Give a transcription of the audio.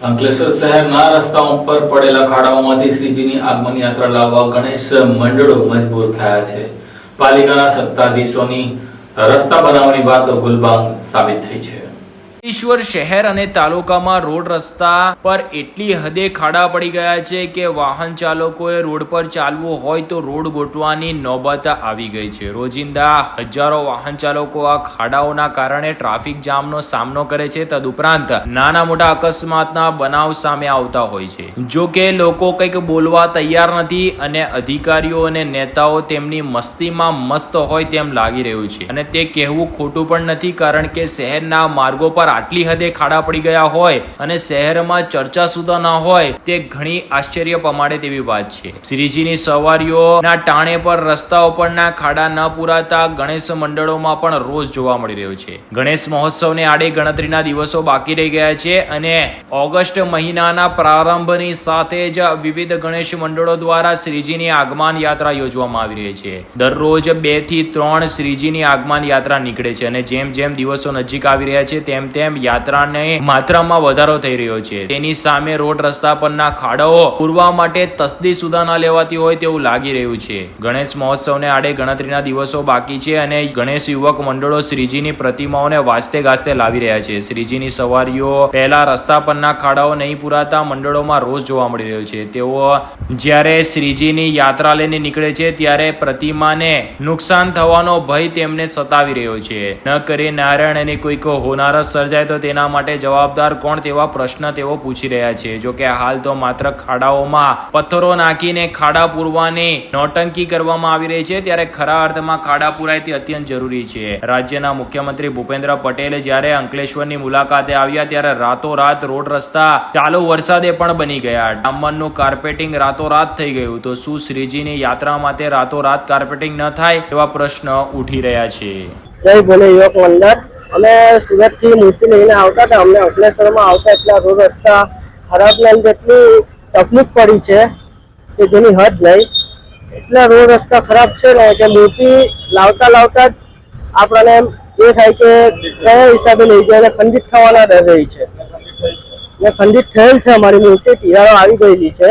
અંકલેશ્વર શહેરના રસ્તાઓ પર પડેલા ખાડાઓમાંથી શ્રીજીની આગમન યાત્રા લાવવા ગણેશ મંડળો મજબૂર થયા છે. પાલિકાના સત્તાધીશોની રસ્તા બનાવવાની વાત ગુલબાંગ સાબિત થઈ છે. ઈશ્વર શહેર અને તાલુકામાં રોડ રસ્તા પર એટલી હદે ખાડા પડી ગયા છે કે વાહન ચાલકોએ રોડ પર ચાલવું હોય તો રોડ ગોઠવાની નોબત આવી ગઈ છે. રોજિંદા હજારો વાહન ચાલકો આ ખાડાઓના કારણે ટ્રાફિક જામનો સામનો કરે છે. તદુપરાંત નાના મોટા અકસ્માતના બનાવ સામે આવતા હોય છે. જો કે લોકો કંઈક બોલવા તૈયાર નથી અને અધિકારીઓ અને નેતાઓ તેમની મસ્તીમાં મસ્ત હોય તેમ લાગી રહ્યું છે. અને તે કહેવું ખોટું પણ નથી કારણ કે શહેરના માર્ગો પર આટલી હદે ખાડા પડી ગયા હોય અને શહેરમાં ચર્ચા સુધા ના હોય, તે ઘણી આશ્ચર્ય પમાડે તેવી વાત છે. શ્રીજીની સવારીઓના ટાણે પર રસ્તા ઉપરના ખાડા ન પુરાતા ગણેશ મંડળોમાં પણ રોજ જોવા મળી રહ્યો છે. ગણેશ મહોત્સવને આડે ગણતરીના દિવસો બાકી રહી ગયા છે અને ઓગસ્ટ મહિનાના પ્રારંભની સાથે જ વિવિધ ગણેશ મંડળો દ્વારા શ્રીજીની આગમન યાત્રા યોજવામાં આવી રહી છે. દરરોજ બેથી ત્રણ શ્રીજીની આગમન યાત્રા નીકળે છે અને જેમ જેમ દિવસો નજીક આવી રહ્યા છે, તેમ તેમ યાત્રાને માત્રામાં વધારો થઈ રહ્યો છે? તેની સામે રોડ રસ્તા પરના ખાડાઓ પૂરવા માટે તસદી સુધા ના લેવાતી હોય તેવું લાગી રહ્યું છે. ગણેશ મહોત્સવને આડે ગણતરીના દિવસો બાકી છે અને ગણેશ યુવક મંડળો શ્રીજીની પ્રતિમાઓને વાસ્તે ગાસ્તે લાવી રહ્યા છે. શ્રીજીની સવારીઓ પહેલા રસ્તા પરના ખાડાઓ નહીં પુરાતા મંડળોમાં રોજ જોવા મળી રહ્યો છે. તેઓ જ્યારે શ્રીજીની યાત્રા લઈને નીકળે છે ત્યારે પ્રતિમાને નુકસાન થવાનો ભય તેમને સતાવી રહ્યો છે. ન કરે નારાયણ અને કોઈક હોનારત સર્જાય તો તેના માટે જવાબદાર કોણ તેવા પ્રશ્ન તેઓ પૂછી રહ્યા છે. જો કે હાલ તો માત્ર ખાડાઓમાં પથ્થરો નાખીને ખાડા પૂરવાની નોટંકી કરવામાં આવી રહી છે, ત્યારે ખરા અર્થમાં ખાડા પુરાય તે અત્યંત જરૂરી છે. રાજ્યના મુખ્યમંત્રી ભૂપેન્દ્ર પટેલે જ્યારે અંકલેશ્વરની મુલાકાતે આવ્યા, ત્યારે રાતોરાત રોડ રસ્તા ચાલુ વરસાદે પણ બની ગયા. ડામરનું કાર્પેટિંગ રાતોરાત થઈ ગયું તો શું શ્રીજીની યાત્રા માટે રાતોરાત કાર્પેટિંગ ન થાય, એવા પ્રશ્ન ઉઠી રહ્યા છે. જય ભોલે યુવક મંડળ અમે સુરતથી મૂર્તિ લઈને આવતા હતા. અમને અંકલેશ્વરમાં આવતા એટલા રોડ રસ્તા ખરાબ ને એટલી તકલીફ પડી છે કે જેની હદ નહીં. એટલા રોડ રસ્તા ખરાબ છે ને કે મૂર્તિ લાવતા લાવતા જ આપણને એ થાય કે કયા હિસાબે લઈ જાય અને ખંડિત થવાના ડર રહી છે. ને ખંડિત થયેલ છે અમારી મૂર્તિ, તિરાડો આવી ગયેલી છે.